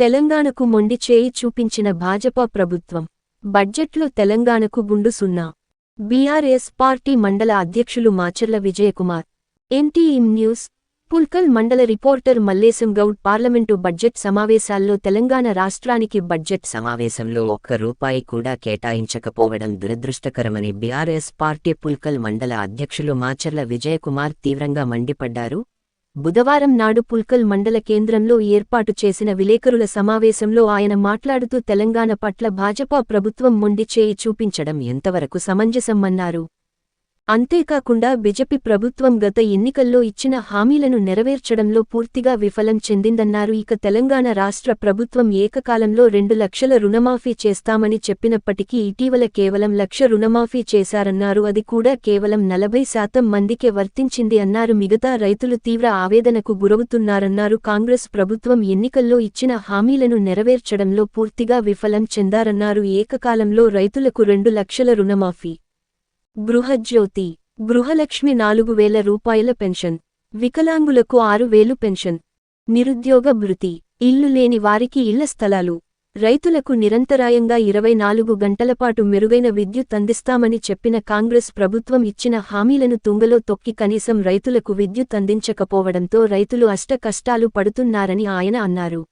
తెలంగాణకు మొండి చేయి చూపించిన భాజపా ప్రభుత్వం. బడ్జెట్లో తెలంగాణకు గుండు సున్నా. బీఆర్ఎస్ పార్టీ మండల అధ్యక్షులు మాచర్ల విజయకుమార్. NTM news. పుల్కల్ మండల reporter Mallesham Goud parliament budget సమావేశాల్లో తెలంగాణ రాష్ట్రానికి బడ్జెట్ సమావేశంలో ఒక్క రూపాయి కూడా కేటాయించకపోవడం దురదృష్టకరమని బీఆర్ఎస్ పార్టీ పుల్కల్ మండల అధ్యక్షులు మాచర్ల విజయకుమార్ తీవ్రంగా మండిపడ్డారు. బుధవారం నాడు పుల్కల్ మండల కేంద్రంలో ఏర్పాటు చేసిన విలేకరుల సమావేశంలో ఆయన మాట్లాడుతూ తెలంగాణ పట్ల భాజపా ప్రభుత్వం మొండి చేయి చూపించడం ఎంతవరకు సమంజసమన్నారు? అంతేకాకుండా బిజెపి ప్రభుత్వం గత ఎన్నికల్లో ఇచ్చిన హామీలను నెరవేర్చడంలో పూర్తిగా విఫలం చెందిందన్నారు. ఇక తెలంగాణ రాష్ట్ర ప్రభుత్వం ఏకకాలంలో రెండు లక్షల రుణమాఫీ చేస్తామని చెప్పినప్పటికీ ఇటీవల కేవలం లక్ష రుణమాఫీ చేశారన్నారు. అది కూడా కేవలం నలభై శాతం మందికే వర్తించింది అన్నారు. మిగతా రైతులు తీవ్ర ఆవేదనకు గురవుతున్నారన్నారు. కాంగ్రెస్ ప్రభుత్వం ఎన్నికల్లో ఇచ్చిన హామీలను నెరవేర్చడంలో పూర్తిగా విఫలం చెందారన్నారు. ఏకకాలంలో రైతులకు రెండు లక్షల రుణమాఫీ బృహజ్యోతి గృహలక్ష్మి నాలుగు వేల రూపాయల పెన్షన్ వికలాంగులకు ఆరు వేలు పెన్షన్ నిరుద్యోగ భృతి ఇల్లు లేని వారికి ఇళ్ళ స్థలాలు రైతులకు నిరంతరాయంగా ఇరవై నాలుగు గంటలపాటు మెరుగైన విద్యుత్ అందిస్తామని చెప్పిన కాంగ్రెస్ ప్రభుత్వం ఇచ్చిన హామీలను తుంగలో తొక్కి కనీసం రైతులకు విద్యుత్ అందించకపోవడంతో రైతులు అష్ట కష్టాలు పడుతున్నారని ఆయన అన్నారు.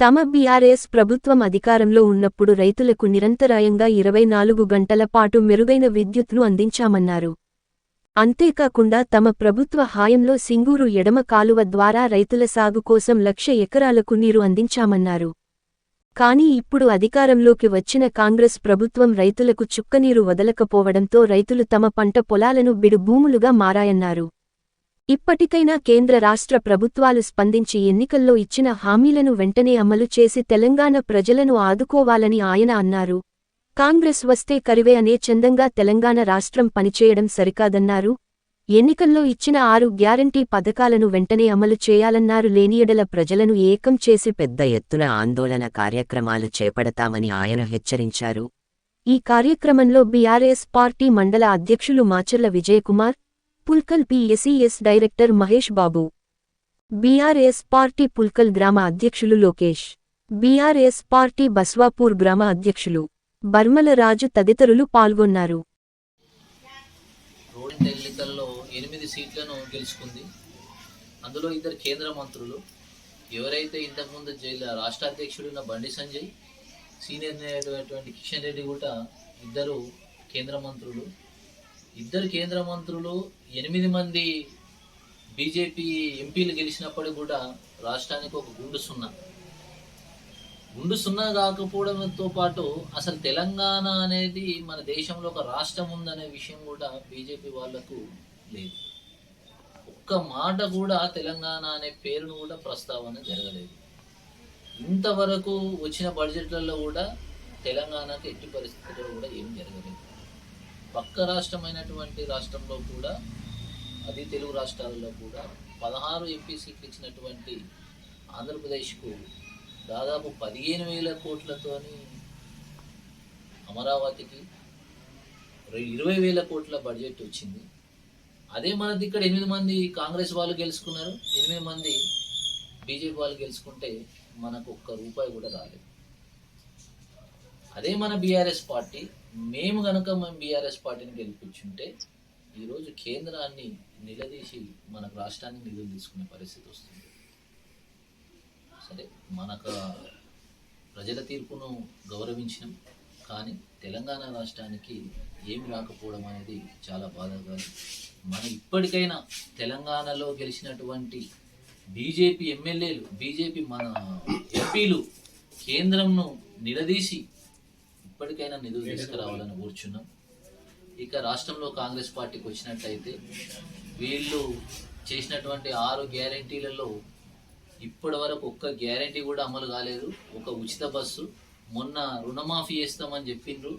తమ బీఆర్ఎస్ ప్రభుత్వం అధికారంలో ఉన్నప్పుడు రైతులకు నిరంతరాయంగా ఇరవై నాలుగు గంటల పాటు మెరుగైన విద్యుత్ను అందించామన్నారు. అంతేకాకుండా తమ ప్రభుత్వ హాయంలో సింగూరు ఎడమ కాలువ ద్వారా రైతుల సాగు కోసం లక్ష ఎకరాలకు నీరు అందించామన్నారు. కానీ ఇప్పుడు అధికారంలోకి వచ్చిన కాంగ్రెస్ ప్రభుత్వం రైతులకు చుక్కనీరు వదలకపోవడంతో రైతులు తమ పంట పొలాలను బిడు భూములుగా మారాయన్నారు. ఇప్పటికైనా కేంద్ర రాష్ట్ర ప్రభుత్వాలు స్పందించి ఎన్నికల్లో ఇచ్చిన హామీలను వెంటనే అమలు చేసి తెలంగాణ ప్రజలను ఆదుకోవాలని ఆయన అన్నారు. కాంగ్రెస్ వస్తే కరివే అనే చందంగా తెలంగాణ రాష్ట్రం పనిచేయడం సరికాదన్నారు. ఎన్నికల్లో ఇచ్చిన ఆరు గ్యారంటీ పథకాలను వెంటనే అమలు చేయాలన్నారు. లేనియడల ప్రజలను ఏకం చేసి పెద్ద ఎత్తున ఆందోళన కార్యక్రమాలు చేపడతామని ఆయన హెచ్చరించారు. ఈ కార్యక్రమంలో బీఆర్ఎస్ పార్టీ మండల అధ్యక్షులు Macharla Vijayakumar Pulkal PSES director Mahesh Babu. BRS party Pulkal గ్రామ అధ్యక్షులు లోకేష్. బీఆర్ఎస్ పార్టీ బస్వాపూర్ గ్రామ అధ్యక్షులు బర్మల రాజు తదితరులు పాల్గొన్నారు. ఎన్నికల్లో ఎనిమిది సీట్లను గెలుచుకుంది. అందులో ఇద్దరు కేంద్ర మంత్రులు. ఎవరైతే ఇంతకుముందు జిల్లా రాష్ట్ర అధ్యక్షుడున్న బండి సంజయ్ సీనియర్ అయినటువంటి కిషన్ రెడ్డి కూడా ఇద్దరు కేంద్ర మంత్రులు. ఇద్దరు కేంద్ర మంత్రులు ఎనిమిది మంది బీజేపీ ఎంపీలు గెలిచినప్పుడు కూడా రాష్ట్రానికి ఒక గుండు సున్నా. గుండు సున్నా కాకపోవడంతో పాటు అసలు తెలంగాణ అనేది మన దేశంలో ఒక రాష్ట్రం ఉందనే విషయం కూడా బీజేపీ వాళ్ళకు లేదు. ఒక్క మాట కూడా తెలంగాణ అనే పేరును కూడా ప్రస్తావన జరగలేదు. ఇంతవరకు వచ్చిన బడ్జెట్లలో కూడా తెలంగాణకు ఎట్టి పరిస్థితుల్లో కూడా ఏం జరగలేదు. పక్క రాష్ట్రమైనటువంటి రాష్ట్రంలో కూడా అది తెలుగు రాష్ట్రాలలో కూడా పదహారు ఎంపీ సీట్లు ఇచ్చినటువంటి ఆంధ్రప్రదేశ్కు దాదాపు పదిహేను వేల కోట్లతోని అమరావతికి ఇరవై వేల కోట్ల బడ్జెట్ వచ్చింది. అదే మనది ఇక్కడ ఎనిమిది మంది కాంగ్రెస్ వాళ్ళు గెలుచుకున్నారు. ఎనిమిది మంది బీజేపీ వాళ్ళు గెలుచుకుంటే మనకు ఒక్క రూపాయి కూడా రాలేదు. అదే మన బీఆర్ఎస్ పార్టీ మేము కనుక మన బీఆర్ఎస్ పార్టీని గెలిపించుంటే ఈరోజు కేంద్రాన్ని నిలదీసి మనకు రాష్ట్రాన్ని నిధులు తీసుకునే పరిస్థితి వస్తుంది. సరే మనకు ప్రజల తీర్పును గౌరవించినాం కానీ తెలంగాణ రాష్ట్రానికి ఏమి రాకపోవడం అనేది చాలా బాధగా మన ఇప్పటికైనా తెలంగాణలో గెలిచినటువంటి బీజేపీ ఎమ్మెల్యేలు బీజేపీ మన ఎంపీలు కేంద్రంను నిలదీసి ఇప్పటికైనా నిధులు తీసుకురావాలని కూర్చున్నాం. ఇక రాష్ట్రంలో కాంగ్రెస్ పార్టీకి వచ్చినట్టయితే వీళ్ళు చేసినటువంటి ఆరు గ్యారంటీలలో ఇప్పటి వరకు ఒక్క గ్యారంటీ కూడా అమలు కాలేదు. ఒక ఉచిత బస్సు. మొన్న రుణమాఫీ చేస్తామని చెప్పిండ్రు.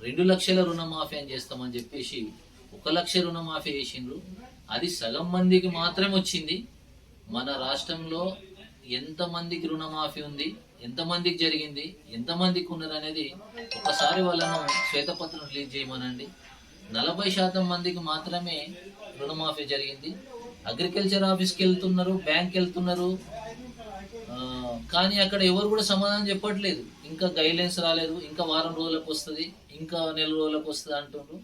రెండు లక్షల రుణమాఫీ అని చేస్తామని చెప్పేసి ఒక లక్ష రుణమాఫీ చేసిండ్రు. అది సగం మందికి మాత్రమే వచ్చింది. మన రాష్ట్రంలో ఎంతమందికి రుణమాఫీ ఉంది? ఎంతమందికి జరిగింది ఎంతమందికి ఉన్నారు అనేది ఒకసారి వాళ్ళను శ్వేతపత్రం రిలీజ్ చేయమనండి. నలభై శాతం మందికి మాత్రమే రుణమాఫీ జరిగింది. అగ్రికల్చర్ ఆఫీస్కి వెళ్తున్నారు బ్యాంక్ వెళ్తున్నారు. కానీ అక్కడ ఎవరు కూడా సమాధానం చెప్పట్లేదు. ఇంకా గైడ్లైన్స్ రాలేదు ఇంకా వారం రోజులకు వస్తుంది ఇంకా నెల రోజులకు వస్తుంది అంటుండ్రు.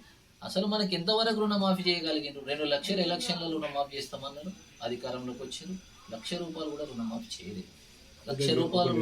అసలు మనకి ఎంతవరకు రుణమాఫీ చేయగలిగిండ్రు? రెండు లక్షల ఎలక్షన్లలో రుణమాఫీ చేస్తామన్నారు అధికారంలోకి వచ్చారు లక్ష రూపాయలు కూడా రుణమాఫీ చేయలేదు. లక్ష రూపాయలు